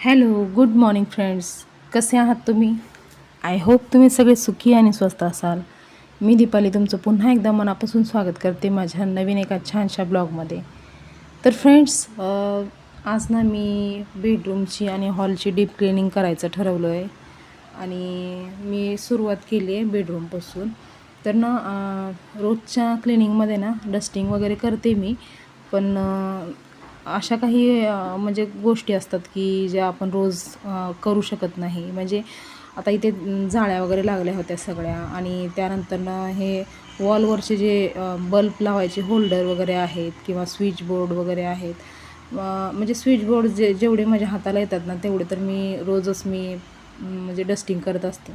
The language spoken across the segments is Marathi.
Hello good morning friends. कसे आहात तुम्ही? आय होप तुम्ही सगळे सुखी आणि स्वस्त असाल. मी दीपाली तुमचं पुन्हा एकदा मनापासून स्वागत करते माझ्या नवीन एका छानशा ब्लॉगमध्ये. तर फ्रेंड्स आज ना मी बेडरूमची आणि हॉलची डीप क्लिनिंग करायचं ठरवलं आहे आणि मी सुरुवात केली आहे बेडरूमपासून. तर ना रोजच्या क्लिनिंगमध्ये ना डस्टिंग वगैरे करते मी. पण अशा काही म्हणजे गोष्टी असतात की ज्या आपण रोज करू शकत नाही. म्हणजे आता इथे जाळ्या वगैरे लागल्या होत्या सगळ्या आणि त्यानंतरनं हे वॉलवरचे जे बल्ब लावायचे होल्डर वगैरे आहेत किंवा स्विच बोर्ड वगैरे आहेत. म्हणजे स्विच बोर्ड जे जेवढे माझ्या हाताला येतात ना तेवढे तर मी रोजच मी म्हणजे डस्टिंग करत असते.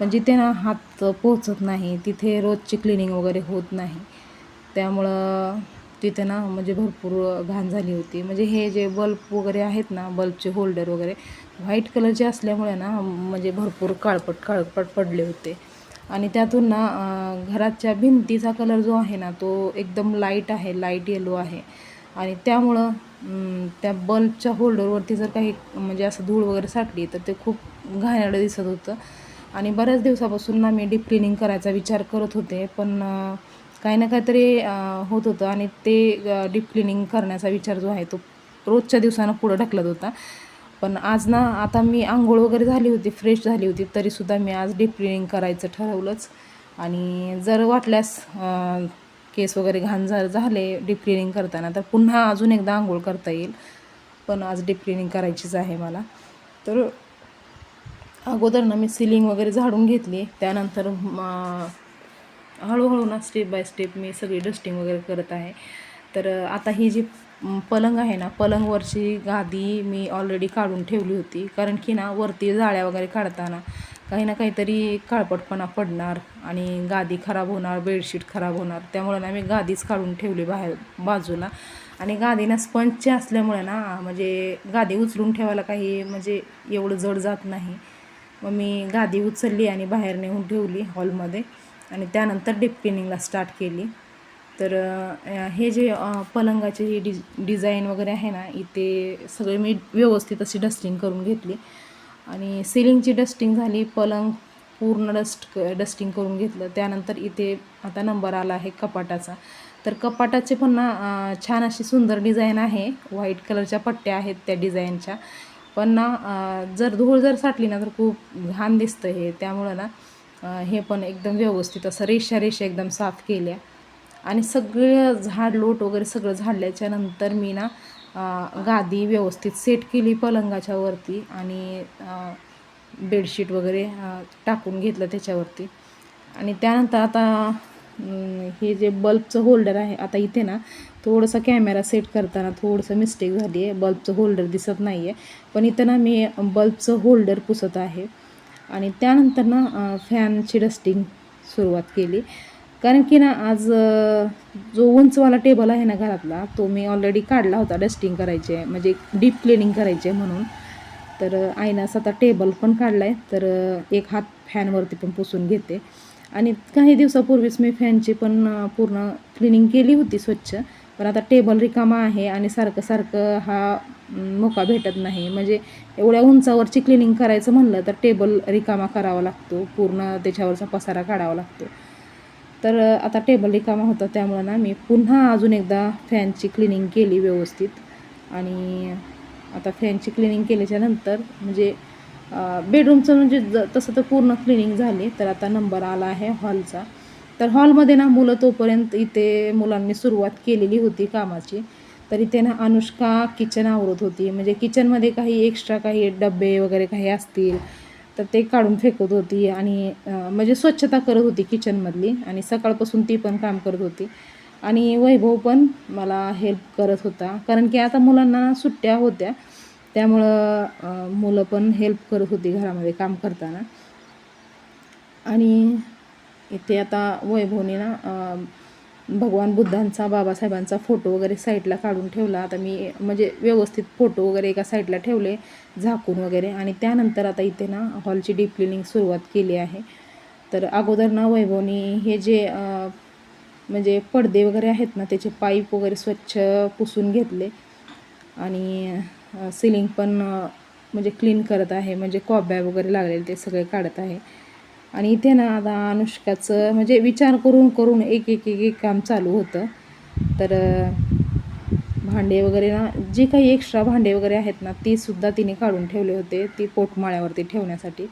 पण जिथे ना हात पोचत नाही तिथे रोजची क्लिनिंग वगैरे होत नाही. त्यामुळं तिथे ना म्हणजे भरपूर घाण झाली होती. म्हणजे हे जे बल्ब वगैरे आहेत ना बल्बचे होल्डर वगैरे व्हाईट कलरचे असल्यामुळे ना म्हणजे भरपूर काळपट काळपट पडले होते. आणि त्यातून ना घराच्या भिंतीचा कलर जो आहे ना तो एकदम लाइट आहे लाइट येलो आहे. आणि त्यामुळं त्या बल्बच्या होल्डरवरती जर काही म्हणजे असं धूळ वगैरे साठली तर ते खूप घाणेरडं दिसत होतं. आणि बऱ्याच दिवसापासून ना मी डीप क्लिनिंग करायचा विचार करत होते पण काही ना काहीतरी होत होतं आणि ते डीप क्लिनिंग करण्याचा विचार जो आहे तो रोजच्या दिवसानं पुढं ढकलत होता. पण आज ना आता मी आंघोळ वगैरे झाली होती फ्रेश झाली होती तरीसुद्धा मी आज डीप क्लिनिंग करायचं ठरवलंच. आणि जर वाटल्यास केस वगैरे घाण जर झाले डीप क्लिनिंग करताना तर पुन्हा अजून एकदा आंघोळ करता येईल. पण आज डीप क्लिनिंग करायचीच आहे मला. तर अगोदर ना मी सिलिंग वगैरे झाडून घेतली त्यानंतर हळूहळू ना स्टेप बाय स्टेप मी सगळी डस्टिंग वगैरे करत आहे. तर आता ही जी पलंग आहे ना पलंगवरची गादी मी ऑलरेडी काढून ठेवली होती. कारण की ना वरती जाळ्या वगैरे काढताना काही ना काहीतरी काळपटपणा पडणार आणि गादी खराब होणार बेडशीट खराब होणार. त्यामुळे ना मी गादीच काढून ठेवली बाहेर बाजूला. आणि गादी ना स्पंजची असल्यामुळे ना म्हणजे गादी उचलून ठेवायला काही म्हणजे एवढं जड जात नाही. मग मी गादी उचलली आणि बाहेर नेऊन ठेवली हॉलमध्ये आणि त्यानंतर डीप क्लिनिंगला स्टार्ट केली. तर हे जे पलंगाचे हे डि डिझाईन वगैरे आहे ना इथे सगळे मी व्यवस्थित अशी डस्टिंग करून घेतली. आणि सिलिंगची डस्टिंग झाली पलंग पूर्ण डस्ट डस्टिंग करून घेतलं. त्यानंतर इथे आता नंबर आला आहे कपाटाचा. तर कपाटाचे पण ना छान अशी सुंदर डिझाईन आहे. व्हाईट कलरच्या पट्ट्या आहेत त्या डिझाईनच्या पण ना जर धूळ जर साठली ना तर खूप घाण दिसतं हे. त्यामुळं ना हे पण एकदम व्यवस्थित असं रेषा रेषा एकदम साफ केल्या. आणि सगळं झाड लोट वगैरे सगळं झाडल्याच्यानंतर मी ना गादी व्यवस्थित सेट केली पलंगाच्या वरती आणि बेडशीट वगैरे टाकून घेतलं त्याच्यावरती. आणि त्यानंतर आता हे जे बल्बचं होल्डर आहे आता इथे ना थोडंसं कॅमेरा सेट करताना थोडंसं मिस्टेक झाली आहे बल्बचं होल्डर दिसत नाही आहे पण इथं ना मी बल्बचं होल्डर पुसत आहे. आणि त्यानंतर ना फॅनची डस्टिंग सुरुवात केली. कारण की ना आज जो उंचवाला टेबल आहे ना घरातला तो मी ऑलरेडी काढला होता डस्टिंग करायचे म्हणजे डीप क्लिनिंग करायचे म्हणून. तर आईनं असं आता टेबल पण काढला आहे तर एक हात फॅनवरती पण पुसून घेते. आणि काही दिवसापूर्वीच मी फॅनची पण पूर्ण क्लिनिंग केली होती स्वच्छ. पण आता टेबल रिकामा आहे आणि सारखं सारखं हा मोका भेटत नाही. म्हणजे एवढ्या उंचावरची क्लिनिंग करायचं म्हणलं तर टेबल रिकामा करावा लागतो. पूर्ण त्याच्यावरचा पसारा काढावा लागतो. तर आता टेबल रिकामा होता त्यामुळं ना मी पुन्हा अजून एकदा फॅनची क्लिनिंग केली व्यवस्थित. आणि आता फॅनची क्लिनिंग केल्याच्यानंतर म्हणजे बेडरूमचं म्हणजे ज तसं तर पूर्ण क्लिनिंग झाली. तर आता नंबर आला आहे हॉलचा तर हॉलमध्ये ना मुलं तोपर्यंत इथे मुलांनी सुरुवात केलेली होती कामाची. तर इथे ना अनुष्का किचन आवरत होती. म्हणजे किचनमध्ये काही एक्स्ट्रा काही डबे वगैरे काही असतील तर ते काढून फेकत होती आणि म्हणजे स्वच्छता करत होती किचनमधली आणि सकाळपासून ती पण काम करत होती. आणि वैभव पण मला हेल्प करत होता. कारण की आता मुलांना सुट्ट्या होत्या. त्यामुळं मुलं पण हेल्प करत होती घरामध्ये काम करताना. आणि इथे आता वैभवने ना भगवान बुद्धांचा बाबासाहेबांचा फोटो वगैरे साईडला काढून ठेवला. आता मी म्हणजे व्यवस्थित फोटो वगैरे एका साईडला ठेवले झाकून वगैरे. आणि त्यानंतर आता इथे ना हॉलची डीप क्लिनिंग सुरुवात केली आहे. तर अगोदर ना वैभवनी हे जे म्हणजे पडदे वगैरे आहेत ना त्याचे पाईप वगैरे स्वच्छ पुसून घेतले. आणि सिलिंग पण म्हणजे क्लीन करत आहे. म्हणजे कॉब्या वगैरे लागलेले ते सगळे काढत आहे. आणि इथे ना आता अनुष्काचं म्हणजे विचार करून करून एक एक एक एक काम चालू होतं. तर भांडे वगैरे ना जे काही एक्स्ट्रा भांडे वगैरे आहेत ना ती सुद्धा तिने काढून ठेवले होते ती पोटमाळ्यावरती ठेवण्यासाठी.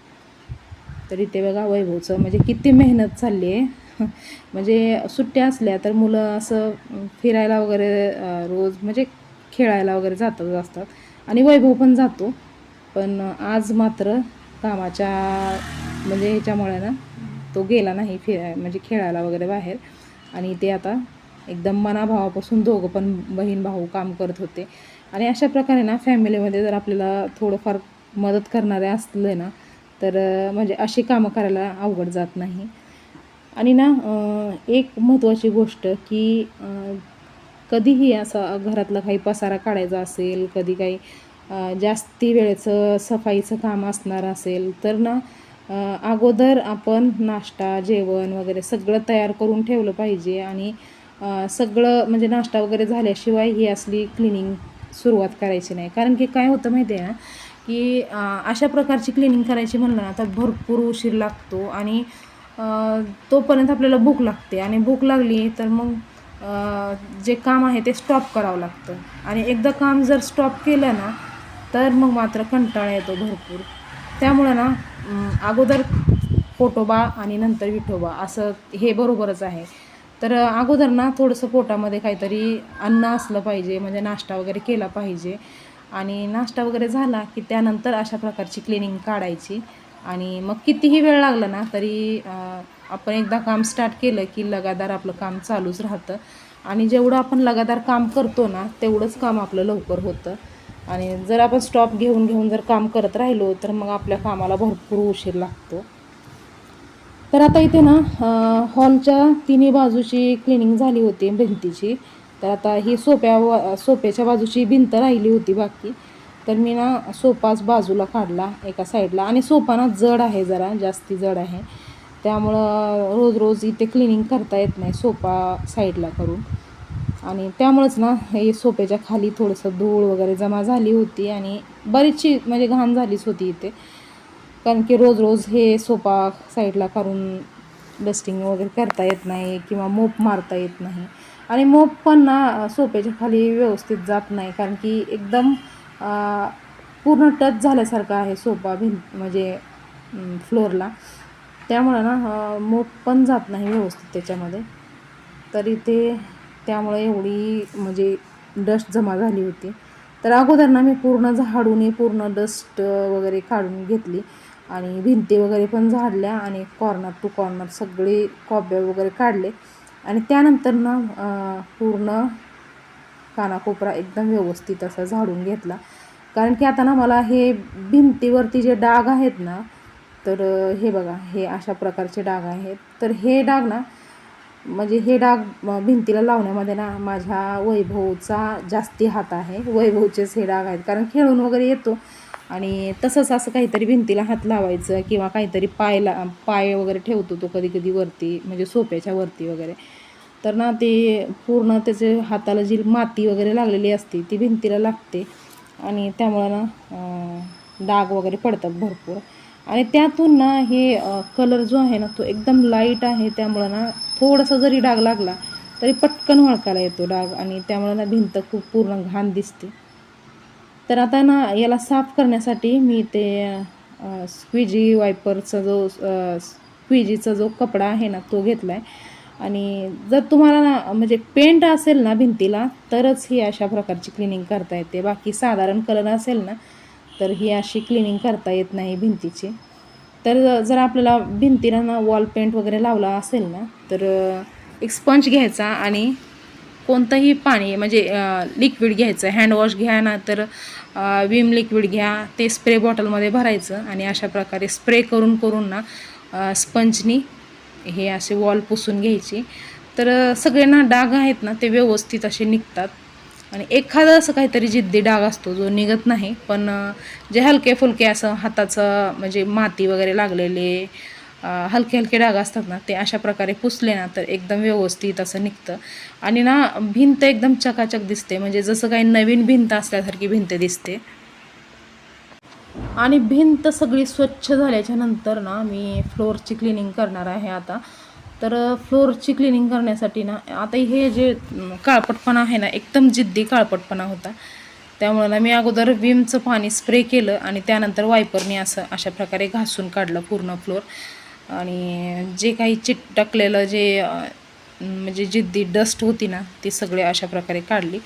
तर इथे बघा वैभवचं म्हणजे किती मेहनत चालली आहे. म्हणजे सुट्ट्या असल्या तर मुलं असं फिरायला वगैरे रोज म्हणजे खेळायला वगैरे जातच असतात. आणि वैभव पण जातो. पण आज मात्र कामाच्या म्हणजे ह्याच्यामुळे ना तो गेला नाही फिराय म्हणजे खेळायला वगैरे बाहेर. आणि ते आता एकदम मनाभावापासून दोघं पण बहीण भाऊ काम करत होते. आणि अशा प्रकारे ना फॅमिलीमध्ये जर आपल्याला थोडंफार मदत करणारे असले ना तर म्हणजे अशी कामं करायला अवघड जात नाही. आणि ना एक महत्त्वाची गोष्ट की कधीही असं घरातलं काही पसारा काढायचा असेल कधी काही जास्ती वेळेचं सफाईचं काम असणार असेल तर ना अगोदर आपण नाश्ता जेवण वगैरे सगळं तयार करून ठेवलं पाहिजे आणि सगळं म्हणजे नाश्ता वगैरे झाल्याशिवाय ही असली क्लिनिंग सुरुवात करायची नाही. कारण की काय होतं माहिती आहे ना की अशा प्रकारची क्लिनिंग करायची म्हणलं ना तर भरपूर उशीर लागतो आणि तोपर्यंत आपल्याला भूक लागते आणि भूक लागली तर मग जे काम आहे ते स्टॉप करावं लागतं. आणि एकदा काम जर स्टॉप केलं ना तर मग मात्र कंटाळा येतो भरपूर. त्यामुळं ना अगोदर पोटोबा आणि नंतर विठोबा असं हे बरोबरच आहे. तर अगोदर ना थोडंसं पोटामध्ये काहीतरी अन्न असलं पाहिजे म्हणजे नाश्ता वगैरे केला पाहिजे. आणि नाश्ता वगैरे झाला की त्यानंतर अशा प्रकारची क्लिनिंग काढायची. आणि मग कितीही वेळ लागला ना तरी आपण एकदा काम स्टार्ट केलं की लगातार आपलं काम चालूच राहतं. आणि जेवढं आपण लगातार काम करतो ना तेवढंच काम आपलं लवकर होतं. आणि जर आपण स्टॉप घेऊन घेऊन जर काम करत राहिलो तर मग आपल्या कामाला भरपूर उशीर लागतो. तर आता इथे ना हॉलच्या तिन्ही बाजूची क्लिनिंग झाली होती भिंतीची. तर आता ही सोप्या व सोप्याच्या बाजूची भिंत राहिली होती बाकी. तर मी ना सोपाच बाजूला काढला एका साईडला आणि सोपा ना जड आहे जरा जास्ती जड आहे. त्यामुळं रोज रोज इथे क्लिनिंग करता येत नाही सोपा साईडला करून. आणि त्यामुळंच ना हे सोप्याच्या खाली थोडंसं धूळ वगैरे जमा झाली होती आणि बरीचशी म्हणजे घाण झालीच होती इथे. कारण की रोज रोज हे सोफा साईडला काढून डस्टिंग वगैरे करता येत नाही किंवा मोप मारता येत नाही. आणि मोप पण ना सोप्याच्या खाली व्यवस्थित जात नाही कारण की एकदम पूर्ण टच झाल्यासारखं आहे सोफा भिंत म्हणजे फ्लोअरला त्यामुळं ना मोप पण जात नाही व्यवस्थित त्याच्यामध्ये. तर इथे त्यामुळे एवढी म्हणजे डस्ट जमा झाली होती. तर अगोदर ना मी पूर्ण झाडून पूर्ण डस्ट वगैरे काढून घेतली आणि भिंती वगैरे पण झाडल्या आणि कॉर्नर टू कॉर्नर सगळे कॉब्या वगैरे काढले. आणि त्यानंतर ना पूर्ण कानाकोपरा एकदम व्यवस्थित असा झाडून घेतला. कारण की आता ना मला हे भिंतीवरती जे डाग आहेत ना तर हे बघा हे अशा प्रकारचे डाग आहेत. तर हे डाग ना म्हणजे हे डाग भिंतीला लावण्यामध्ये ना माझ्या वैभवचा जास्ती हात आहे. वैभवचेच हे डाग आहेत. कारण खेळून वगैरे येतो. आणि तसंच असं काहीतरी भिंतीला हात लावायचं किंवा काहीतरी पायला पाय वगैरे ठेवतो तो कधी कधी वरती म्हणजे सोप्याच्या वरती वगैरे. तर ना ते पूर्ण त्याचे हाताला जी माती वगैरे लागलेली असते ती भिंतीला लागते. आणि त्यामुळं ना डाग वगैरे पडतात भरपूर. आणि त्यातून ना हे कलर जो आहे ना तो एकदम लाइट आहे. त्यामुळं ना थोडासा जरी डाग लागला तरी पटकन वळकायला येतो डाग आणि त्यामुळं ना भिंत खूप पूर्ण घाण दिसते. तर आता ना याला साफ करण्यासाठी मी ते स्क्विजी वायपरचा जो स्क्विजीचा जो कपडा आहे ना तो घेतला आहे आणि जर तुम्हाला ना म्हणजे पेंट असेल ना भिंतीला तरच ही अशा प्रकारची क्लिनिंग करता येते. बाकी साधारण कलर असेल ना तर ही अशी क्लिनिंग करता येत नाही भिंतीची. तर जर आपल्याला भिंतीला ना वॉल पेंट वगैरे लावला असेल ना तर एक स्पंज घ्यायचा आणि कोणतंही पाणी म्हणजे लिक्विड घ्यायचं. हँडवॉश घ्या ना तर विम लिक्विड घ्या. ते स्प्रे बॉटलमध्ये भरायचं आणि अशा प्रकारे स्प्रे करून करून ना स्पंजनी हे असे वॉल पुसून घ्यायची. तर सगळे ना डाग आहेत ना ते व्यवस्थित असे निघतात. आणि एखादं असं काहीतरी जिद्दी डाग असतो जो निघत नाही पण जे हलके फुलके असं हाताचं म्हणजे माती वगैरे लागलेले हलके हलके डाग असतात ना ते अशा प्रकारे पुसले ना तर एकदम व्यवस्थित असं निघतं. आणि ना भिंत एकदम चकाचक दिसते म्हणजे जसं काही नवीन भिंत असल्यासारखी भिंत दिसते. आणि भिंत सगळी स्वच्छ झाल्याच्यानंतर ना मी फ्लोअरची क्लिनिंग करणार आहे आता. तर फ्लोअरची क्लिनिंग करण्यासाठी ना आता हे जे काळपटपणा आहे ना एकदम जिद्दी काळपटपणा होता. त्यामुळे ना मी अगोदर विमचं पाणी स्प्रे केलं आणि त्यानंतर वायपरने असं अशा प्रकारे घासून काढलं पूर्ण फ्लोअर आणि जे काही चिटकलेलं जे म्हणजे जिद्दी डस्ट होती ना ती सगळे अशा प्रकारे काढली.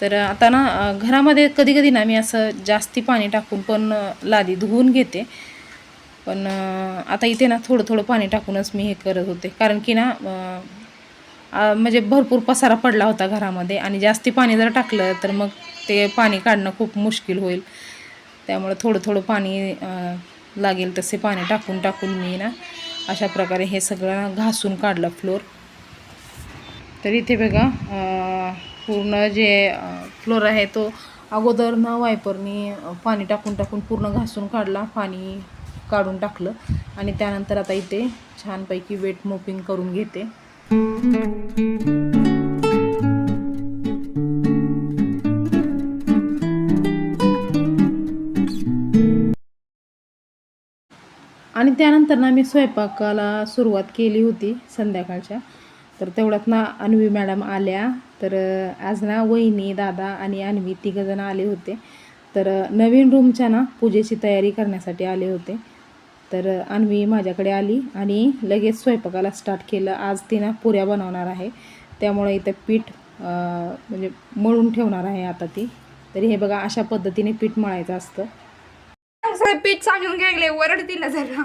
तर आता ना घरामध्ये कधी कधी ना मी असं जास्ती पाणी टाकून पण लादी धुवून घेते. पण आता इथे ना थोडं थोडं पाणी टाकूनच मी हे करत होते. कारण की ना म्हणजे भरपूर पसारा पडला होता घरामध्ये आणि जास्ती पाणी जर टाकलं तर मग ते पाणी काढणं खूप मुश्किल होईल. त्यामुळं थोडं थोडं पाणी लागेल तसे पाणी टाकून टाकून मी ना अशा प्रकारे हे सगळं ना घासून काढलं फ्लोर. तर इथे बघा पूर्ण जे फ्लोर आहे तो अगोदर ना वायपरनी पाणी टाकून टाकून पूर्ण घासून काढला. पाणी काढून टाकलं आणि त्यानंतर आता इथे छानपैकी वेट मोपिंग करून घेते. आणि त्यानंतर ना मी स्वयंपाकाला सुरुवात केली होती संध्याकाळच्या. तर तेवढ्यात ना अन्वी मॅडम आल्या. तर आज ना वहिनी दादा आणि अन्वी तिघंजण आले होते. तर नवीन रूमच्या ना पूजेची तयारी करण्यासाठी आले होते. तर अन्वी माझ्याकडे आली आणि लगेच स्वयंपाकाला स्टार्ट केलं. आज ती ना पुऱ्या बनवणार आहे. त्यामुळे इथं पीठ म्हणजे मळून ठेवणार आहे आता ती. तरी हे बघा अशा पद्धतीने पीठ मळायचं असतं. सगळं पीठ सांगून गेले वरड दिला जरा.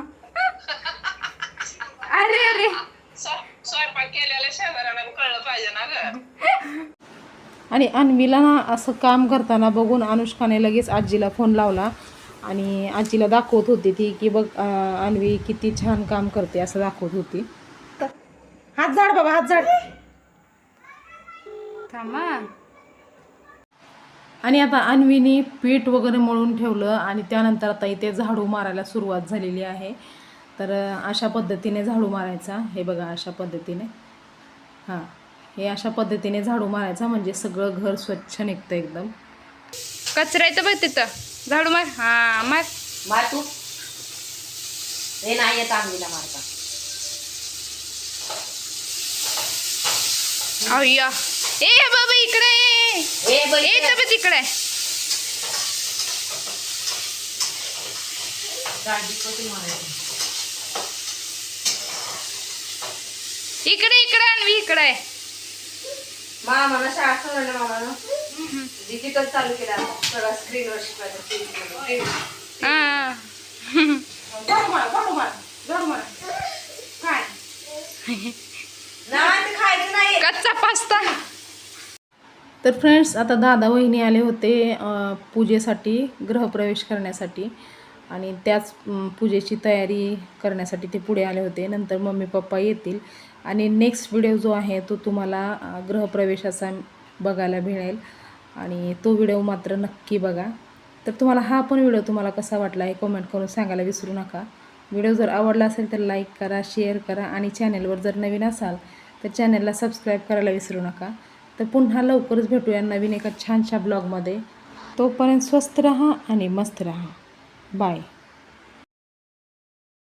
अरे अरे. स्वयंपाक केलेल्या शेजाऱ्यांना कळलं पाहिजे ना ग. आणि अन्वीला ना असं काम करताना बघून अनुष्काने लगेच आजीला फोन लावला. आणि आजीला दाखवत होती ती की बघ अन्वी किती छान काम करते असं दाखवत होती. हात झाड बाबा हात झाड. थांबा. आणि आता अन्वीने पीठ वगैरे मळून ठेवलं आणि त्यानंतर आता इथे झाडू मारायला सुरुवात झालेली आहे. तर अशा पद्धतीने झाडू मारायचा. हे बघा अशा पद्धतीने. हां हे अशा पद्धतीने झाडू मारायचा म्हणजे सगळं घर स्वच्छ निघतं एकदम. कचरायचं बघ तिथं. झाडू मार. हा मार. मार तू. हे नाही येत आम्हीला मारता. अय्या. ए बाबा इकडे. ए बाई, ए तबे तिकडे दांडी कशी मारायची? इकडे इकडे आणवी इकडे. मामाला शाळा सोडलं मामानं डिजिटल चालू केला सगळं स्क्रीनवर शिकवायचं कच्चा पास्ता. तर फ्रेंड्स आता दादा वहिनी आले होते पूजेसाठी गृहप्रवेश करण्यासाठी. आणि त्याच पूजेची तयारी करण्यासाठी ते पुढे आले होते. नंतर मम्मी पप्पा येतील. आणि नेक्स्ट व्हिडिओ जो आहे तो तुम्हाला गृहप्रवेशाचा बघायला मिळेल आणि तो व्हिडिओ मात्र नक्की बघा. तर तुम्हाला हा पण व्हिडिओ तुम्हाला कसा वाटला हे कमेंट करून सांगायला विसरू नका. व्हिडिओ जर आवडला असेल तर लाईक करा शेअर करा आणि चॅनेलवर जर नवीन असाल तर चॅनलला सबस्क्राईब करायला विसरू नका. तर पुन्हा लवकरच भेटूया नवीन एका छानशा ब्लॉगमध्ये तोपर्यंत स्वस्त रहा आणि मस्त रहा. बाय